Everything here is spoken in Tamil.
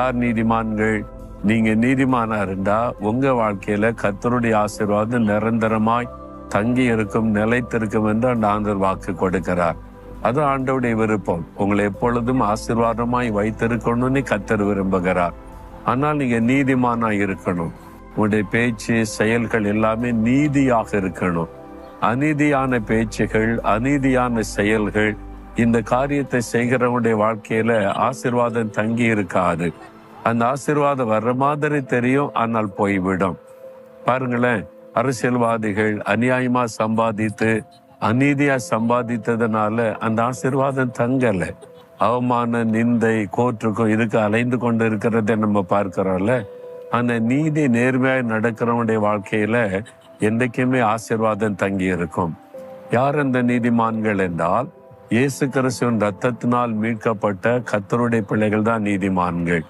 யார் நீதிமான்கள் நீங்க நீதிமானா இருந்தா உங்க வாழ்க்கையில கர்த்தருடைய ஆசீர்வாதம் நிரந்தரமாய் தங்கி இருக்கும் நிலைத்திருக்கும் என்று அந்த ஆண்டவர் வாக்கு கொடுக்கிறார். அது ஆண்டவுடைய விருப்பம். உங்களை எப்பொழுதும் ஆசீர்வாதமாய் வைத்திருக்கணும்னு கத்தர் விரும்புகிறார். ஆனால் நீங்க நீதிமானா இருக்கணும். உங்களுடைய பேச்சு செயல்கள் எல்லாமே நீதியாக இருக்கணும். அநீதியான பேச்சுகள் அநீதியான செயல்கள் இந்த காரியத்தை செய்கிறவனுடைய வாழ்க்கையில ஆசிர்வாதம் தங்கி இருக்காது அந்த ஆசிர்வாதம் வர்ற மாதிரி தெரியும் ஆனால் போய்விடும். பாருங்களேன் அரசியல்வாதிகள் அநியாயமா சம்பாதித்து அநீதியா சம்பாதித்ததுனால அந்த ஆசீர்வாதம் தங்கல. அவமான நிந்தை கோர்ட்டுக்கும் இதுக்கு அலைந்து கொண்டு இருக்கிறத நம்ம பார்க்கிறோம்ல. அந்த நீதி நேர்மையாக நடக்கிறவனுடைய வாழ்க்கையில என்றைக்குமே ஆசிர்வாதம் தங்கி இருக்கும் யார் அந்த நீதிமான்கள் என்றால் இயேசு கிறிஸ்துவின் ரத்தத்தினால் மீட்கப்பட்ட கத்தருடைய பிள்ளைகள் தான் நீதிமான்கள்.